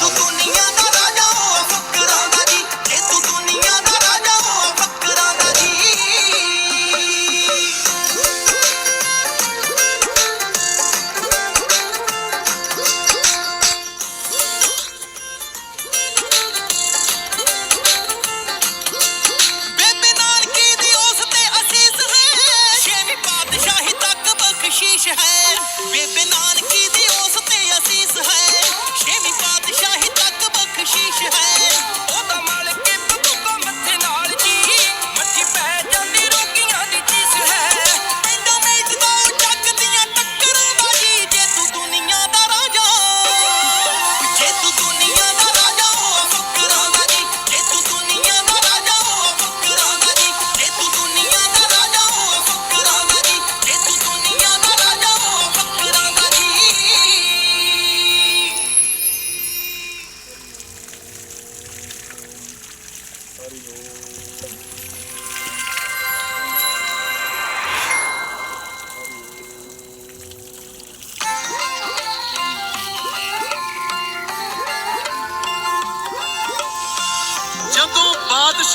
嘟嘟，你要。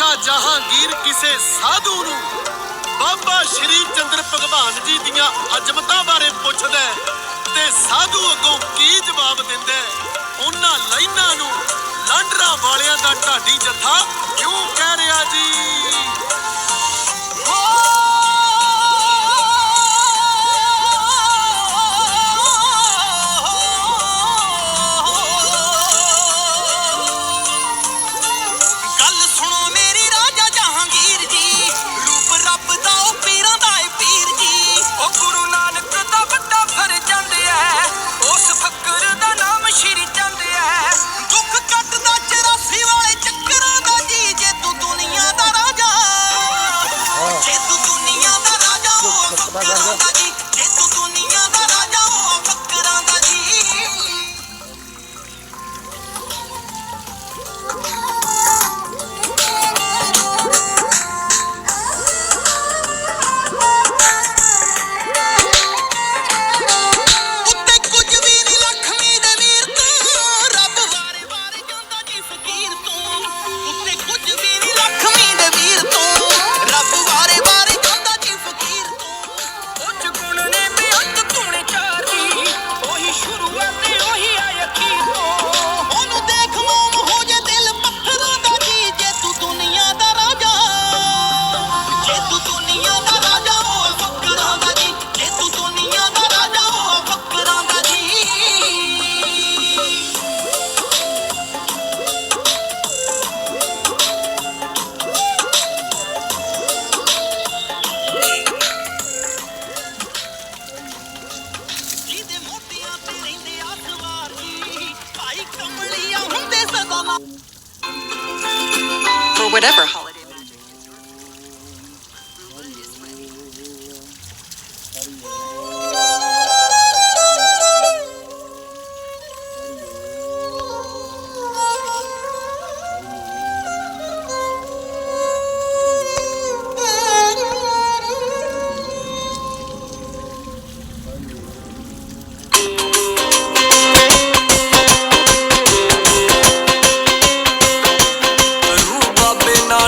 ਬਾਦਸ਼ਾਹ ਜਹਾਂਗੀਰ ਕਿਸੇ ਸਾਧੂ ਨੂੰ? ਬਾਬਾ ਸ਼੍ਰੀ ਚੰਦਰ ਭਗਵਾਨ ਜੀ ਦੀਆਂ ਅਜਮਤਾਂ ਬਾਰੇ ਪੁੱਛਦਾ ਤੇ ਸਾਧੂ ਅੱਗੋਂ ਕੀ ਜਵਾਬ ਦਿੰਦਾ ਉਹਨਾਂ ਲਾਈਨਾਂ ਨੂੰ ਲਾਂਡਰਾ ਵਾਲਿਆਂ ਦਾ ਢਾਡੀ ਜੱਥਾ ਕਿਉਂ ਕਹਿ ਰਿਹਾ ਜੀ?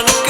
no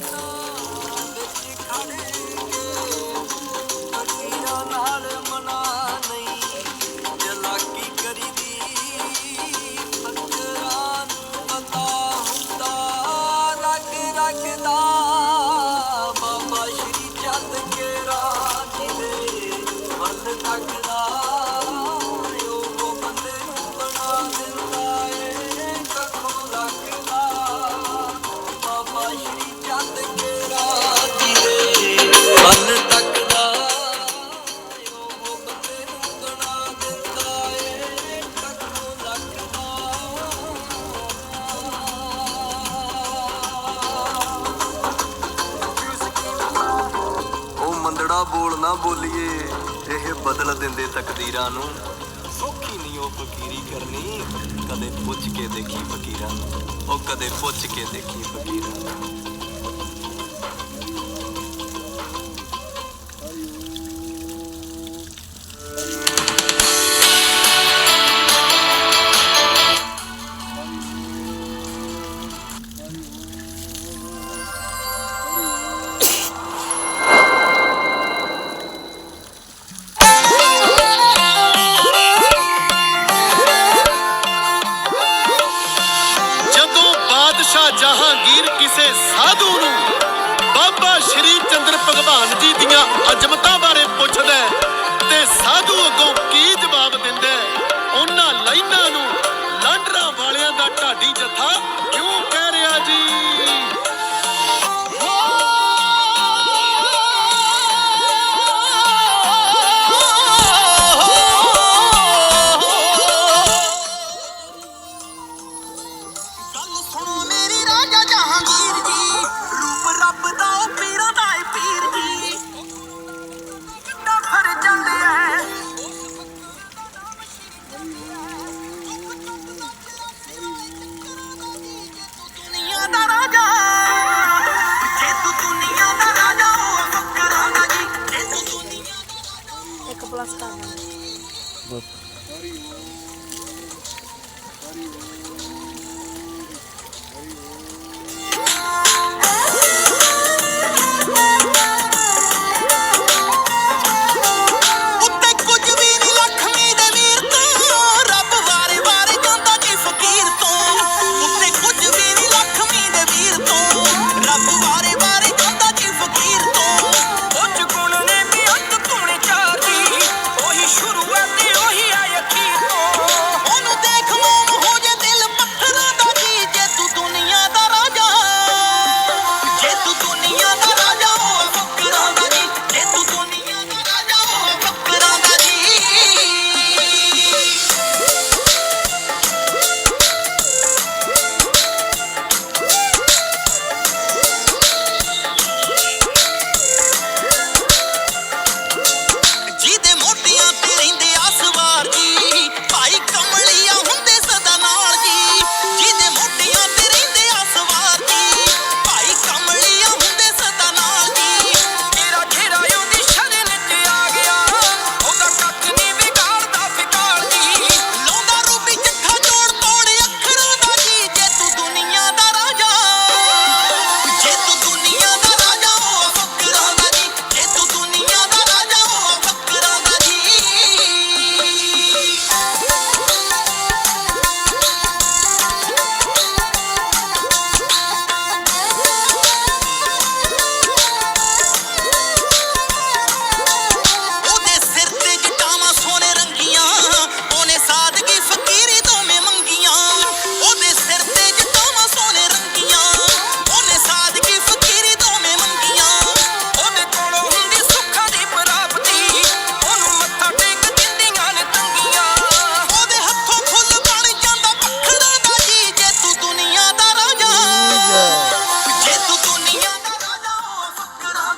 know. ਕੜੜਾ ਬੋਲ ਨਾ ਬੋਲੀਏ। ਇਹ ਬਦਲ ਦਿੰਦੇ ਤਕਦੀਰਾਂ ਨੂੰ। ਸੌਖੀ ਨਹੀਂ ਉਹ ਫਕੀਰੀ ਕਰਨੀ। ਕਦੇ ਪੁੱਛ ਕੇ ਦੇਖੀ ਫਕੀਰਾਂ ਉਹ ਕਦੇ ਪੁੱਛ ਕੇ ਦੇਖੀ ਫਕੀਰਾਂ ਭਗਵਾਨ ਜੀ ਦੀਆਂ ਅਜਮਤਾਂ ਬਾਰੇ ਪੁੱਛਦਾ ਤੇ ਸਾਧੂ ਅੱਗੋਂ ਕੀ ਜਵਾਬ ਦਿੰਦਾ ਉਹਨਾਂ ਲਾਈਨਾਂ ਨੂੰ ਲਾਂਡਰਾਂ ਵਾਲਿਆਂ ਦਾ ਢਾਡੀ ਜਥਾ ਕਿਉਂ ਕਹਿ ਰਿਹਾ ਜੀ?